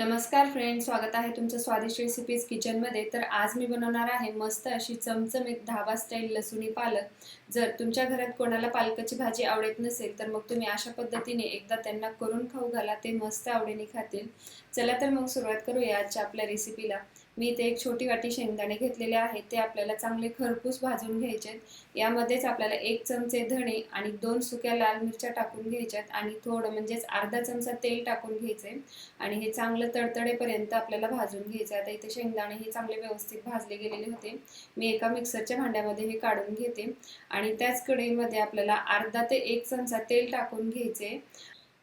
नमस्कार फ्रेंड स्वागत आहे तुमचं स्वादिष्ट रेसिपीज किचनमध्ये तर आज मी बनवणार आहे मस्त अशी चमचमीत धाबा स्टाईल लसुणी पालक. जर तुमच्या घरात कोणाला पालकाची भाजी आवडत नसेल तर मग तुम्ही अशा पद्धतीने एकदा त्यांना करून खाऊ घाला ते मस्त आवडीने खातील. चला तर मग सुरुवात करूया आजच्या आपल्या रेसिपीला मी इथे एक छोटी वाटी शेंगदाणे घेतलेले आहेत ते आपल्याला चांगले खरपूस भाजून घ्यायचे यामध्येच आपल्याला एक चमचे धणे आणि दोन सुक्या लाल मिरच्या टाकून घ्यायच्यात आणि थोडं म्हणजेच अर्धा चमचा तेल टाकून घ्यायचे आणि हे चांगलं तडतडेपर्यंत आपल्याला भाजून घ्यायचं आता इथे शेंगदाणे हे चांगले व्यवस्थित भाजले गेलेले होते. मी एका मिक्सरच्या भांड्यामध्ये हे काढून घेते. आणि त्याच कढईमध्ये आपल्याला अर्धा ते एक चमचा तेल टाकून घ्यायचे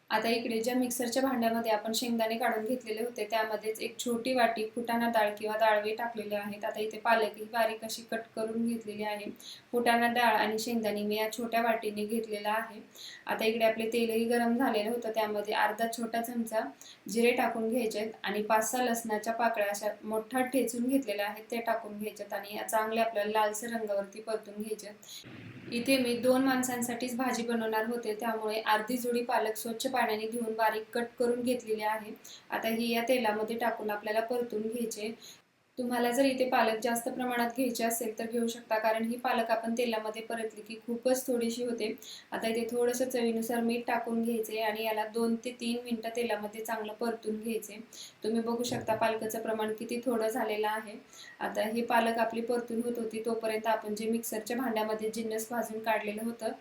आता इकडे ज्या मिक्सरच्या भांड्यामध्ये आपण शेंगदाणे काढून घेतलेले होते त्यामध्येच एक छोटी वाटी फुटाणा डाळ किंवा डाळवे टाकलेले आहेत. आता इथे पालक ही बारीक अशी कट करून घेतलेली आहे. फुटाणा डाळ आणि शेंगदाणे मी या छोट्या वाटीने घेतलेला आहे. आता इकडे आपले तेलही गरम झालेलं होतं त्यामध्ये अर्धा छोटा चमचा जिरे टाकून घ्यायचे आणि पाच सहा लसणाच्या पाकळ्या अशा मोठा ठेचून घेतलेल्या आहेत ते टाकून घ्यायच्यात आणि चांगले आपल्याला लालसर रंगावरती परतून घ्यायच्यात इथे मी दोन माणसांसाठीच भाजी बनवणार होते त्यामुळे अर्धी जुडी पालक स्वच्छ पाण्याने धुवून बारीक कट करून घेतलेली आहे. आता ही या तेलामध्ये टाकून आपल्याला परतून घ्यायचे. तुम्हाला जर इथे पालक जास्त प्रमाणात घ्यायचे असेल तर घेऊ शकता. कारण ही पालक आपण तेलामध्ये परतली की खूपच थोडीशी होते. आता इथे थोडंसं चवीनुसार मीठ टाकून घ्यायचे आणि याला दोन ते तीन मिनटं तेलामध्ये चांगलं परतून घ्यायचे. तुम्ही बघू शकता पालकाचं प्रमाण किती थोडं झालेलं आहे. आता हे पालक आपली परतून होत होती तोपर्यंत आपण जे मिक्सरच्या भांड्यामध्ये जिन्नस भाजून काढलेलं होतं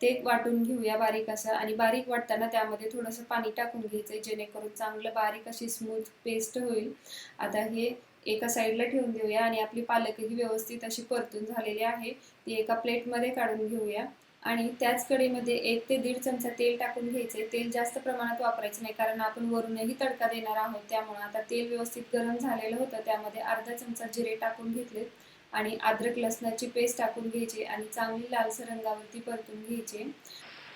ते वाटून घेऊया बारीक असं आणि बारीक वाटताना त्यामध्ये थोडंसं पाणी टाकून घ्यायचं जेणेकरून चांगलं बारीक अशी स्मूथ पेस्ट होईल. आता हे एका साईडला ठेवून देऊया आणि आपली पालकही व्यवस्थित अशी परतून झालेली आहे. ती एका प्लेटमध्ये काढून घेऊया. आणि त्याच कडीमध्ये एक ते दीड चमचा तेल टाकून घ्यायचे तेल जास्त प्रमाणात वापरायचं नाही कारण आपण वरूनही तडका देणार आहोत. त्यामुळे आता तेल व्यवस्थित गरम झालेलं होतं. त्यामध्ये अर्धा चमचा जिरे टाकून घेतले आणि अद्रक लसणाची पेस्ट टाकून घ्यायची आणि चांगली लालसर रंगावरती परतून घ्यायची.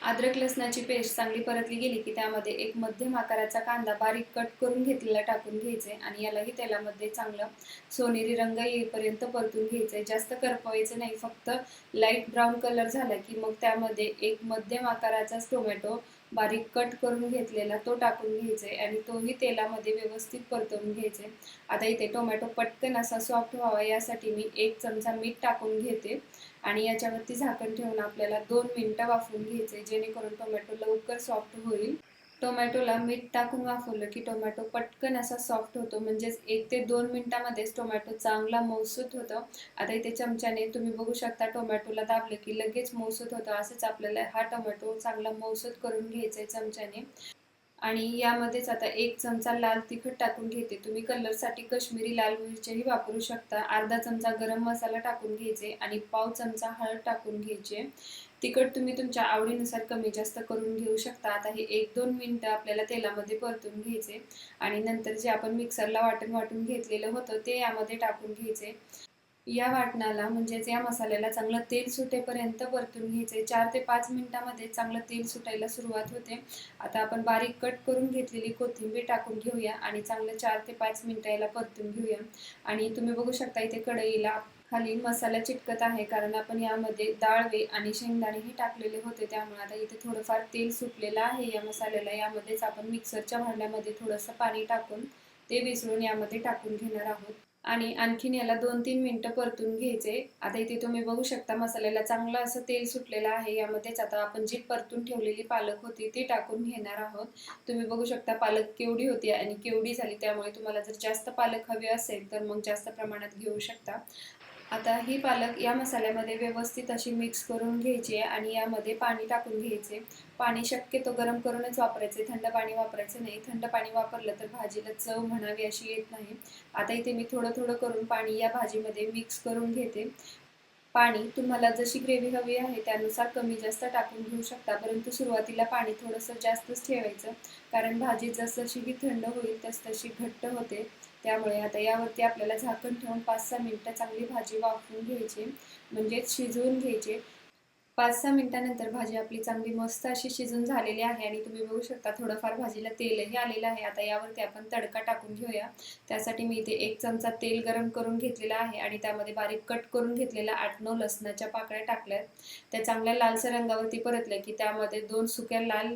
अद्रक लसणाची पेस्ट चांगली परतली गेली की त्यामध्ये एक मध्यम आकाराचा कांदा बारीक कट करून घेतलेला टाकून घ्यायचे आणि यालाही तेलामध्ये चांगलं सोनेरी रंग येईपर्यंत परतून घ्यायचे. जास्त करपवायचं नाही फक्त लाइट ब्राऊन कलर झाला की मग त्यामध्ये एक मध्यम आकाराचाच टोमॅटो बारीक कट करून घेतलेला तो टाकून घ्यायचे आणि तोही तेलामध्ये व्यवस्थित परतवून घ्यायचे. आता इथे टोमॅटो पटकन असा सॉफ्ट व्हावा यासाठी मी एक चमचा मीठ टाकून घेते. आणि याच्यावरती झाकण ठेवून आपल्याला दोन मिनटं वाफवून घ्यायचे जेणेकरून टोमॅटो लवकर सॉफ्ट होईल. टोमॅटोला मीठ टाकून वाफवलं की टोमॅटो पटकन असा सॉफ्ट होतो. म्हणजेच एक ते दोन मिनटामध्येच टोमॅटो चांगला मौसूत होतं. आता इथे चमच्याने तुम्ही बघू शकता टोमॅटोला दाबलं की लगेच मौसूत होतं. असंच आपल्याला हा टोमॅटो चांगला मौसूत करून घ्यायचा आहे चमच्याने. आणि यामध्येच आता एक चमचा लाल तिखट टाकून घेते. तुम्ही कलरसाठी कश्मीरी लाल मिरच्याही वापरू शकता. अर्धा चमचा गरम मसाला टाकून घ्यायचे आणि पाव चमचा हळद टाकून घ्यायचे. तिखट तुम्ही तुमच्या आवडीनुसार कमी जास्त करून घेऊ शकता. आता हे एक दोन मिनटं आपल्याला तेलामध्ये परतून घ्यायचे आणि नंतर जे आपण मिक्सरला वाटून वाटून घेतलेलं होतं ते यामध्ये टाकून घ्यायचे. या वाटणाला म्हणजेच या मसाल्याला चांगलं तेल सुटेपर्यंत परतून घ्यायचे चार ते पाच मिनटामध्ये चांगलं तेल सुटायला सुरुवात होते. आता आपण बारीक कट करून घेतलेली कोथिंबीर टाकून घेऊया आणि चांगलं चार ते पाच मिनटं याला परतून घेऊया. आणि तुम्ही बघू शकता इथे कढईला खाली मसाला चिटकत आहे कारण आपण यामध्ये डाळवे आणि शेंगदाणेही टाकलेले होते. त्यामुळे आता इथे थोडंफार तेल सुटलेलं आहे या मसाल्याला. यामध्येच आपण मिक्सरच्या भांड्यामध्ये थोडंसं पाणी टाकून ते विसरून यामध्ये टाकून घेणार आहोत. आणि आणखीन याला दोन तीन मिनटं परतून घ्यायचे. आता इथे तुम्ही बघू शकता मसाल्याला चांगलं असं तेल सुटलेलं आहे. यामध्येच आता आपण जी परतून ठेवलेली पालक होती ती टाकून घेणार आहोत. तुम्ही बघू शकता पालक केवढी होती आणि केवढी झाली त्यामुळे तुम्हाला जर जास्त पालक हवे असेल तर मग जास्त प्रमाणात घेऊ शकता. आता ही पालक या मसाल्यामध्ये व्यवस्थित अशी मिक्स करून घ्यायची आहे आणि यामध्ये पाणी टाकून घ्यायचे. पाणी शक्यतो गरम करूनच वापरायचे थंड पाणी वापरायचं नाही. थंड पाणी वापरलं तर भाजीला चव म्हणावी अशी येत नाही. आता इथे मी थोडं थोडं करून पाणी या भाजीमध्ये मिक्स करून घेते. पाणी तुम्हाला जशी ग्रेव्ही हवी आहे त्यानुसार कमी जास्त टाकून घेऊ शकता परंतु सुरुवातीला पाणी थोडंसं जास्तच ठेवायचं. कारण भाजी जसं ही थंड होईल तसतशी घट्ट होते. त्यामुळे आता यावरती आपल्याला झाकण ठेवून पाच सहा मिनटं चांगली भाजी वाफवून घ्यायची म्हणजेच शिजवून घ्यायचे. पाच सहा मिनिटानंतर भाजी आपली चांगली मस्त अशी शिजून झालेली आहे आणि तुम्ही बघू शकता थोडंफार भाजीला तेलही आलेलं आहे. आता यावरती आपण तडका टाकून घेऊया. त्यासाठी मी इथे एक चमचा तेल गरम करून घेतलेला आहे आणि त्यामध्ये बारीक कट करून घेतलेला आठ नऊ लसणाच्या पाकळ्या टाकल्यात. त्या चांगल्या लालसर रंगावरती परतल्या की त्यामध्ये दोन सुक्या लाल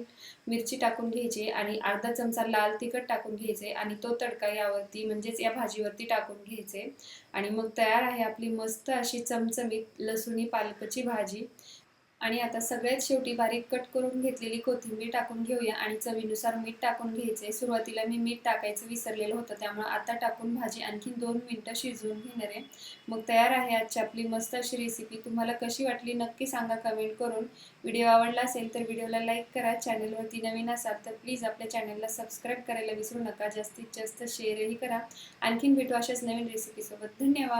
मिरची टाकून घ्यायची आणि अर्धा चमचा लाल तिखट टाकून घ्यायचे आणि तो तडका यावरती म्हणजेच या भाजीवरती टाकून घ्यायचे. आणि मग तयार आहे आपली मस्त अशी चमचमीत लसुणी पालकची भाजी. आणि आता सगळ्यात शेवटी बारीक कट करून घेतलेली कोथिंबीर टाकून घेऊया आणि चवीनुसार मीठ टाकून घ्यायचे सुरुवातीला मी मीठ टाकायचं विसरलेलं होतं त्यामुळे आता टाकून भाजी आणखी दोन मिनटं शिजवून घेणार आहे. मग तयार आहे आजची आपली मस्त अशी रेसिपी तुम्हाला कशी वाटली नक्की सांगा कमेंट करून. व्हिडिओ आवडला असेल तर व्हिडिओला लाईक करा. चॅनलवरती नवीन असाल तर प्लीज आपल्या चॅनलला सबस्क्राईब करायला विसरू नका. जास्तीत जास्त शेअरही करा. आणखीन भेटू अशाच नवीन रेसिपीसोबत धन्यवाद.